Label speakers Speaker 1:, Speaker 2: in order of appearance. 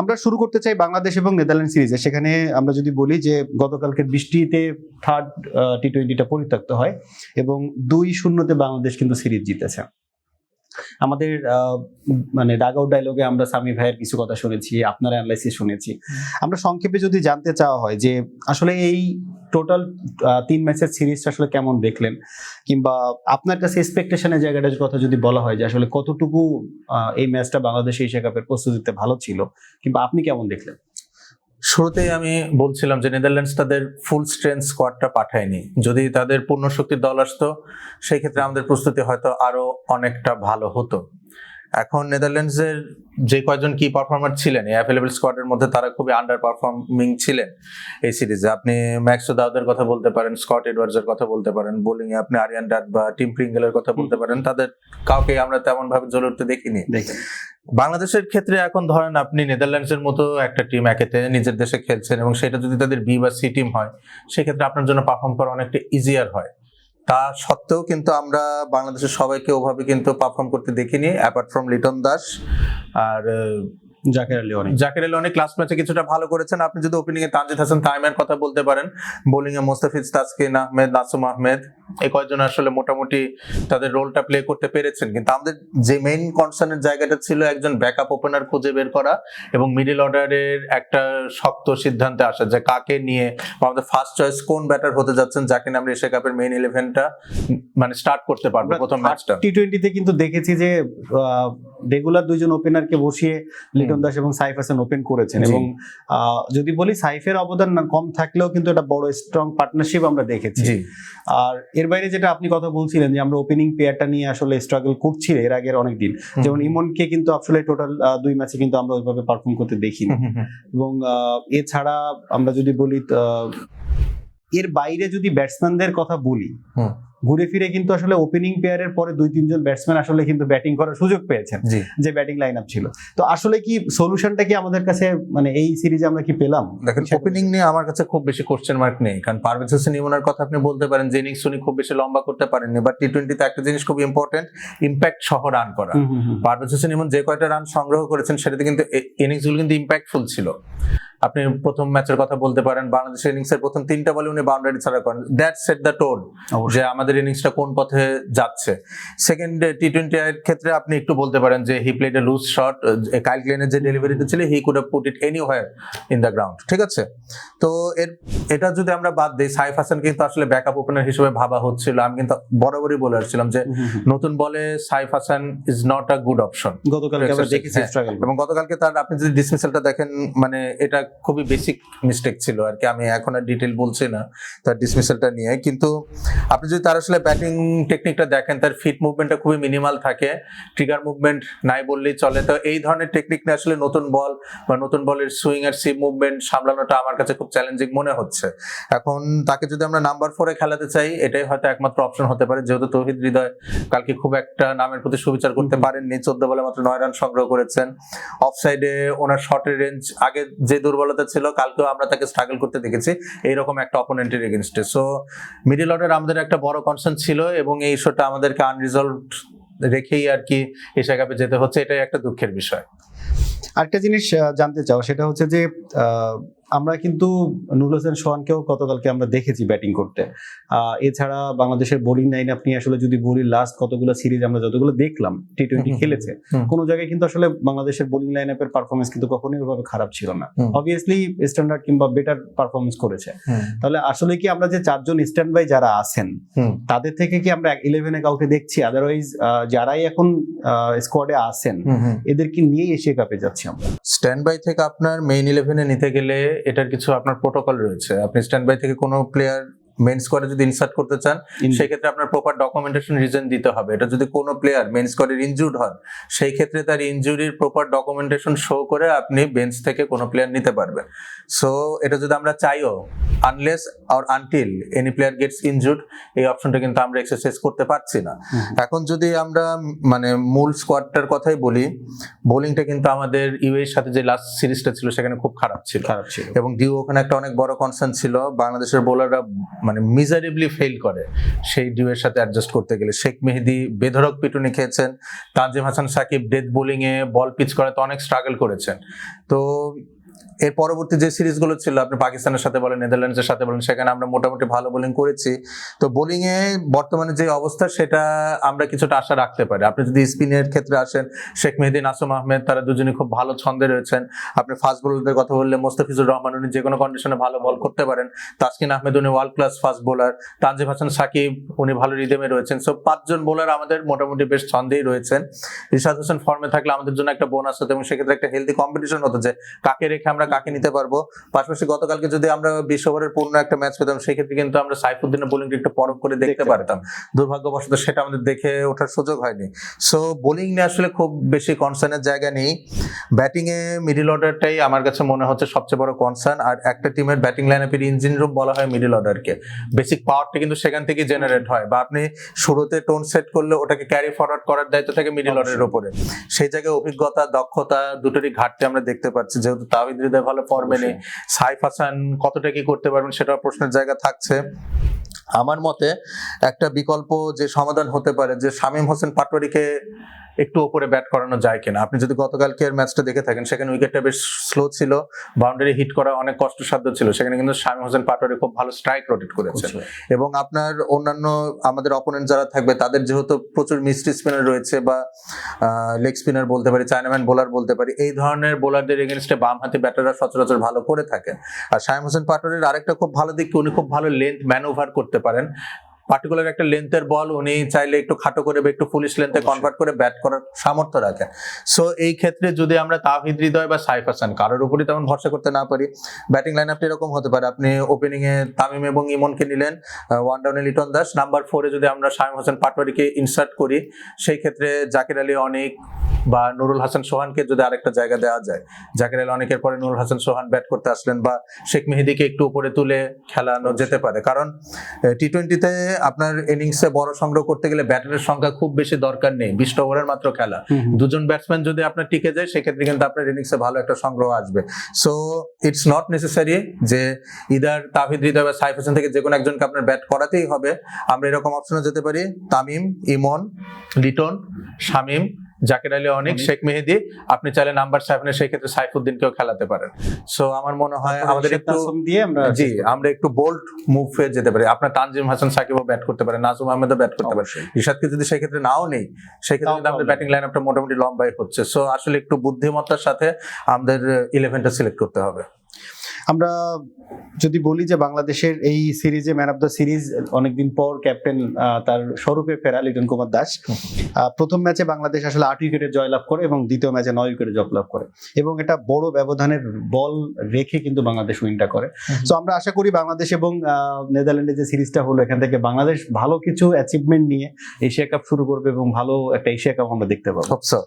Speaker 1: আমরা শুরু করতে চাই বাংলাদেশ এবং নেদারল্যান্ড সিরিজে। সেখানে আমরা যদি বলি যে গতকালকে বৃষ্টিতে থার্ড টি টোয়েন্টিটা পরিত্যক্ত হয় এবং দুই শূন্যতে বাংলাদেশ কিন্তু সিরিজ জিতেছে। আমাদের মানে ডাগ আউট ডায়লগে আমরা সামি ভাইয়ের কিছু কথা শুনেছি আপনার অ্যানালাইসিস শুনেছি। আমরা সংক্ষেপে যদি জানতে চাওয়া হয় যে আসলে এই টোটাল তিন ম্যাচের সিরিজটা আসলে কেমন দেখলেন? কিংবা আপনার কাছে এক্সপেকটেশনের জায়গাটার কথা যদি বলা হয় যে আসলে কতটুকু এই ম্যাচটা বাংলাদেশ এশিয়া কাপের প্রস্তুতিতে ভালো ছিল, কিংবা আপনি কেমন দেখলেন?
Speaker 2: শুরুতেই আমি বলছিলাম যে নেদারল্যান্ডস তাদের ফুল স্ট্রেংথ স্কোয়াডটা পাঠায়নি। যদি তাদের পূর্ণ শক্তির দল আসতো, সেই ক্ষেত্রে আমাদের প্রস্তুতি হয়তো আরও অনেকটা ভালো হতো। এখন নেদারল্যান্ডসের যে কয়জন কি পারফর্মার ছিলেন এই অ্যাভেলেবল স্কোয়াডের মধ্যে তারা খুবই আন্ডার পারফর্মিং ছিলেন এই সিরিজে আপনি ম্যাক্সো দাউদের কথা বলতে পারেন স্কট এডওয়ার্ডসের কথা বলতে পারেন বোলিং এ আপনি আরিয়ান ডাট বা টিম প্রিঙ্গেলের কথা বলতে পারেন তাদের কাউকে আমরা তেমন ভাবে জ্বলে উঠতে দেখিনি।
Speaker 1: দেখেন
Speaker 2: বাংলাদেশের ক্ষেত্রে এখন ধরেন আপনি নেদারল্যান্ডসের মতো একটা টিম একেতে নিজের দেশে খেলছেন এবং সেটা যদি তাদের বি বা সি টিম হয় সেক্ষেত্রে আপনার জন্য পারফর্ম করা অনেকটা ইজিয়ার হয়। তা সত্ত্বেও কিন্তু আমরা বাংলাদেশের সবাইকে ওভাবে কিন্তু পারফর্ম করতে দেখিনি অ্যাপার্ট ফ্রম লিটন দাস, আর
Speaker 1: জাকের আলী অনেক।
Speaker 2: জাকির আলী অনেক ক্লাস ম্যাচে কিছুটা ভালো করেছেন। আপনি যদি ওপেনিং এ তানজিদ হাসান তাইমের কথা বলতে পারেন বোলিং এ মোস্তাফিজ তাসকিন আহমেদ নাসুম আহমেদ এই কয়েকজন আসলে মোটামুটি তাদের রোলটা প্লে করতে পেরেছেন। কিন্তু আমাদের যে মেইন কনসার্নের জায়গাটা ছিল একজন ব্যাকআপ ওপেনার খুঁজে বের করা এবং মিডল অর্ডারের একটা শক্ত সিদ্ধান্তে আসা যে কাকে নিয়ে আমাদের ফার্স্ট চয়েস কোন ব্যাটার হতে যাচ্ছেন যাকে আমরা এশিয়া কাপের মেইন ইলেভেনটা মানে স্টার্ট করতে পারব প্রথম ম্যাচটা
Speaker 1: টি। টোয়েন্টিতে কিন্তু দেখেছি যে রেগুলার দুইজন ওপেনারকে বসিয়ে লিটন দাস এবং সাইফ হাসান ওপেন করেছেন এবং যদি বলি সাইফের অবদান না কম থাকলেও কিন্তু একটা বড় স্ট্রং পার্টনারশিপ আমরা দেখেছি। আর এর বাইরে যেটা আপনি কথা বলছিলেন যে আমরা ওপেনিং পেয়ারটা নিয়ে আসলে স্ট্রাগল করছি এর আগের অনেক দিন যেমন ইমনকে কিন্তু আসলে টোটাল দুই ম্যাচে কিন্তু আমরা ওইভাবে পারফর্ম করতে দেখিনি। এবং এছাড়া আমরা যদি বলি এর বাইরে যদি ব্যাটসম্যানদের কথা বলি। ঘুরে ফিরে কিন্তু আসলে ওপেনিং পেয়ারের পরে দুই তিনজন ব্যাটসম্যান আসলে কিন্তু ব্যাটিং করার সুযোগ পেয়েছেন যে ব্যাটিং লাইন আপ ছিল। তো আসলে কি সলিউশনটা কি আমাদের কাছে মানে এই সিরিজে আমরা কি পেলাম?
Speaker 2: দেখেন ওপেনিং নিয়ে আমার কাছে খুব বেশি কোশ্চেন মার্ক নেই কারণ পারভেজ হোসেন ইমনের কথা আপনি বলতে পারেন যে ইনিংস উনি খুব বেশি লম্বা করতে পারেননি বাট টি টোয়েন্টিতে একটা জিনিস খুব ইম্পর্টেন্ট ইম্প্যাক্ট সহ রান করা। পারভেজ হোসেন ইমন যে কয়টা রান সংগ্রহ করেছেন সেটাতে কিন্তু ইনিংসগুলো কিন্তু ইম্প্যাক্টফুল ছিল। আপনি প্রথম ম্যাচের কথা বলতে পারেন বাংলাদেশের ইনিংসের প্রথম তিনটা বলে উনি বাউন্ডারি ছাড়া করেন। দ্যাট সেট দ্য টোন যে আমাদের ইনিংসটা কোন পথে যাচ্ছে? সেকেন্ড টি টোয়েন্টি এর ক্ষেত্রে আপনি একটু বলতে পারেন যে he played a loose shot Kyle ক্লেনের যে ডেলিভারিটা ছিল he could have put it any in the ground ঠিক আছে? তো এর এটা যদি আমরা বাদ দিই সাইফ হাসান কিন্তু আসলে ব্যাকআপ ওপেনার হিসেবে ভাবা হচ্ছিল। আমি কিন্তু বরাবরই বলে আসছিলাম যে। নতুন বলে Saif Hasan is not a good option
Speaker 1: গতকালকে আমরা দেখেছি
Speaker 2: হ্যাঁ।
Speaker 1: স্ট্রাগল
Speaker 2: এবং গতকালকে তার আপনি যদি ডিসমিসালটা দেখেন মানে এটা খুবই বেসিক মিস্টেক ছিল আর কি। আমি এখন আর ডিটেল বলছি না তার ডিসমিসালটা নিয়ে। কিন্তু আপনি যদি তার আসলে ব্যাটিং টেকনিকটা দেখেন তার ফিট মুভমেন্টটা খুবই মিনিমাল থাকে ট্রিগার মুভমেন্ট নাই বললেই চলে। তো এই ধরনের টেকনিক নিয়ে আসলে নতুন বল বা নতুন বলের সুইং আর সিপ মুভমেন্ট সামলানোটা আমার কাছে খুব চ্যালেঞ্জিং মনে হচ্ছে। এখন তাকে যদি আমরা নাম্বার ফোরে খেলাতে চাই এটাই হয়তো একমাত্র অপশন হতে পারে। যেহেতু তৌহিদ হৃদয় কালকে খুব একটা নামের প্রতি সুবিচার করতে পারেননি চোদ্দ বলে মাত্র নয় রান সংগ্রহ করেছেন। অফ সাইডে ওনার শর্টের রেঞ্জ আগে যে দুর্বলতা ছিল কালকেও আমরা তাকে স্ট্রাগল করতে দেখেছি। এইরকম একটা অপোনেন্টের এগেনস্টে সো মিডিল অর্ডার আমাদের একটা বড় কনসার্ন ছিল এবং এই ইস্যুটা আমাদেরকে আনরিজলভ রেখেই আর কি এশিয়া কাপে যেতে হচ্ছে, এটাই একটা দুঃখের বিষয়।
Speaker 1: আরেকটা জিনিস জানতে চাও, সেটা হচ্ছে যে আমরা কিন্তু নুরুল হোসেন সোহানকেও গতকালকে আমরা দেখেছি ব্যাটিং করতে। আহ, এছাড়া বাংলাদেশের বোলিং লাইন আপনি আসলে যদি বলি লাস্ট কতগুলো সিরিজ আমরা যতগুলো দেখলাম টি টোয়েন্টি খেলেছে। কোনো জায়গায় কিন্তু আসলে বাংলাদেশের বোলিং লাইন আপের পারফরমেন্স কিন্তু কখনোই ওইভাবে খারাপ ছিল না। অবভিয়াসলি স্ট্যান্ডার্ড কিংবা বেটার পারফরমেন্স করেছে। তাহলে আসলে কি আমরা যে চারজন স্ট্যান্ড বাই যারা আছেন তাদের থেকে কি আমরা ইলেভেনে কাউকে দেখছি? আদারওয়াইজ যারাই এখন স্কোয়াডে আছেন এদেরকে নিয়ে এশিয়া কাপে যাচ্ছি আমরা।
Speaker 2: স্ট্যান্ড বাই থেকে আপনার মেইন ইলেভেনে নিতে গেলে এটার কিছু আপনার প্রোটোকল রয়েছে। আপনি স্ট্যান্ড বাই থেকে কোনো প্লেয়ার মেন স্কোয়াডে যদি ইনসার্ট করতে চান সেক্ষেত্রে আপনার প্রপার ডকুমেন্টেশন রিজন দিতে হবে। এটা যদি কোনো প্লেয়ার মেন স্কোয়াডের ইনজুর্ড হয় সেই ক্ষেত্রে তার ইনজুরির প্রপার ডকুমেন্টেশন শো করে আপনি বেঞ্চ থেকে কোনো প্লেয়ার নিতে পারবেন। সো এটা যদি আমরা চাইও unless or until any player gets injured এই অপশনটা কিন্তু আমরা এক্সারসাইজ করতে পারছি না। এখন যদি আমরা মানে মূল স্কোয়াডটার কথাই বলি বোলিংটা কিন্তু আমাদের ইউএর সাথে যে লাস্ট সিরিজটা ছিল সেখানে খুব খারাপ ছিল।
Speaker 1: খারাপ ছিল।
Speaker 2: এবং ডিউ ওখানে একটা অনেক বড় কনসার্ন ছিল। বাংলাদেশের বোলাররা মানে মিজারেবলি ফেল করে। সেই ডিউয়ের সাথে অ্যাডজাস্ট করতে গেলে শেখ মেহেদি বেধরক পিটুনি খেয়েছেন, তানজিম হাসান সাকিব ডেথ বোলিংয়ে বল পিচ করাতে অনেক স্ট্রাগল করেছেন। তো এর পরবর্তী যে সিরিজগুলো ছিল, আপনি পাকিস্তানের সাথে বলেন, নেদারল্যান্ডসের সাথে বলেন, সেখানে আমরা মোটামুটি ভালো বোলিং করেছি। তো বোলিং এ বর্তমানে যে অবস্থা, সেটা আমরা কিছুটা আশা রাখতে পারি। আপনি যদি স্পিনের ক্ষেত্রে আসেন, শেখ মেহেদি নাসুম আহমেদ, তারা দুজনই খুব ভালো ছন্দে রয়েছেন। আপনি ফাস্ট বোলারদের কথা বললে, মোস্তাফিজুর রহমান, উনি যে কোনো কন্ডিশনে ভালো বল করতে পারেন। তাসকিন আহমেদ, উনি world class fast bowler Tanzim Hasan Sakib, উনি ভালো রিদেমে রয়েছেন। সো পাঁচজন বোলার আমাদের মোটামুটি বেশ ছন্দেই রয়েছেন। রিশাদ হোসেন ফর্মে থাকলে আমাদের জন্য একটা বোনাস হতো এবং সেক্ষেত্রে একটা হেলদি কম্পিটিশন হতো যে, কাকে রেখে আমরা কাকে নিতে পারব? পাশাপাশি গতকালকে যদি আমরা বিশ ওভারের পূর্ণ একটা ম্যাচ পেতাম সেক্ষেত্রে কিন্তু আমরা সাইফুদ্দিনের বোলিংটা একটু পরখ করে দেখতে পারতাম। দুর্ভাগ্যবশত সেটা আমাদের দেখে ওঠার সুযোগ হয়নি। সো বোলিং নিয়ে আসলে খুব বেশি কনসার্নের জায়গা নেই। ব্যাটিং এ মিডিল অর্ডারটাই আমার কাছে মনে হচ্ছে সবচেয়ে বড় কনসার্ন আর একটা টিমের ব্যাটিং লাইনআপের ইঞ্জিন রুম বলা হয় মিডিল অর্ডারকে বেসিক পাওয়ারটা কিন্তু সেখান থেকে জেনারেট হয়। বা আপনি শুরুতে টোন সেট করলে ওটাকে ক্যারি ফরওয়ার্ড করার দায়িত্ব থাকে মিডিল অর্ডারের উপরে। সেই জায়গায় অভিজ্ঞতা দক্ষতা দুটোরই ঘাটতি আমরা দেখতে পাচ্ছি। যেহেতু তাহিদ হৃদয় ভালো ফর্মে নেই সাইফ হাসান কতটা কি করতে পারবেন সেটা প্রশ্নের জায়গা থাকছে। আমার মতে একটা বিকল্প যে সমাধান হতে পারে যে শামীম হোসেন পাটোয়ারিকে একটু ওপরে ব্যাট করানো যায় কিনা। আপনি যদি গতকালকে ম্যাচটা দেখে থাকেন সেখানে উইকেটটা বেশ স্লো ছিল বাউন্ডারি হিট করা অনেক কষ্টসাধ্য ছিল। সেখানে কিন্তু শামীম হোসেন পাটোয়ারি খুব ভালো স্ট্রাইক রোটেট করেছেন। এবং আপনার অন্যান্য আমাদের অপোনেন্ট যারা থাকবে তাদের যেহেতু প্রচুর মিস্ট্রি স্পিনার রয়েছে বা লেগ স্পিনার বলতে পারি চায়নাম্যান বোলার বলতে পারি এই ধরনের বোলারদের এগেনস্টে বাম হাতি ব্যাটাররা সচরাচর ভালো করে থাকে আর শাহিম হোসেন পাটোয়ারির আরেকটা খুব ভালো দিক উনি খুব ভালো লেন্থ ম্যানুভার করতে পারেন। পার্টিকুলার একটা লেন্থের বল উনি চাইলে একটু খাটো করে বা একটু পুলিশ লেন্থে। কনভার্ট করে ব্যাট করার সামর্থ্য রাখেন সো এই ক্ষেত্রে যদি আমরা তাহিদ হৃদয় বা সাইফ হাসান কারোর উপরই তেমন ভরসা করতে না পারি ব্যাটিং লাইন আপটা এরকম হতে পারে। আপনি ওপেনিং এ তামিম এবং ইমনকে নিলেন ওয়ান ডাউনে লিটন দাস। নাম্বার ফোরে যদি আমরা শাহিম হোসেন পাটোয়ারিকে ইনসার্ট করি সেই ক্ষেত্রে জাকির আলী অনেক বা নুরুল হাসান সোহানকে যদি আরেকটা জায়গা দেওয়া যায় জাকির আলী অনেকের পরে নুরুল হাসান সোহান ব্যাট করতে আসলেন বা শেখ মেহেদিকে একটু উপরে তুলে খেলানো যেতে পারে। কারণ টি টোয়েন্টিতে আপনার ইনিংসে বড় সংগ্রহ করতে গেলে ব্যাটারের সংখ্যা খুব বেশি দরকার নেই। বিশটা ওভারের মাত্র খেলা। দুজন ব্যাটসম্যান যদি আপনার টিকে যায় সেক্ষেত্রে কিন্তু আপনার ইনিংসে ভালো একটা সংগ্রহ আসবে। সো ইটস নট নেসেসারি যে ইদার তাহিদ হৃদয় বা সাইফ হোসেন থেকে যে কোনো একজনকে আপনার ব্যাট করাতেই হবে। আমরা এরকম অপশনে যেতে পারি। তামিম ইমন লিটন শামিম জাকির আলী অনেক। শেখ মেহেদি আপনি চাইলে নাম্বার সেভেনে সেই ক্ষেত্রে সাইফুদ্দিনকেও খেলাতে পারেন। সো আমার মনে হয় আমাদের একটু
Speaker 1: দিয়ে আমরা
Speaker 2: জি আমরা একটু বোল্ড মুভ হয়ে যেতে পারি। আপনার তানজিম হাসান সাকিবও ব্যাট করতে পারে নাজুম আহমেদও ব্যাট করতে পারে। রিশাদকে যদি সেক্ষেত্রে নাও নেই
Speaker 1: তাও
Speaker 2: কিন্তু আমাদের ব্যাটিং লাইন আপটা মোটামুটি লম্বাই হচ্ছে। সো আসলে একটু বুদ্ধিমত্তার সাথে আমাদের ইলেভেনটা সিলেক্ট করতে হবে।
Speaker 1: আমরা যদি বলি যে বাংলাদেশের এই সিরিজে ম্যান অফ দ্য সিরিজ অনেকদিন পর ক্যাপ্টেন তার স্বরূপে ফেরা লিটন কুমার দাস। প্রথম ম্যাচে বাংলাদেশ আসলে আট উইকেটে জয়লাভ করে এবং দ্বিতীয় ম্যাচে নয় উইকেটে জয়লাভ করে। এবং এটা বড় ব্যবধানের বল রেখে কিন্তু বাংলাদেশ উইনটা করে। তো আমরা আশা করি বাংলাদেশ এবং আহ, নেদারল্যান্ডের যে সিরিজটা হলো এখান থেকে বাংলাদেশ ভালো কিছু অ্যাচিভমেন্ট নিয়ে এশিয়া কাপ শুরু করবে এবং ভালো একটা এশিয়া কাপ আমরা দেখতে পাবো।
Speaker 2: সো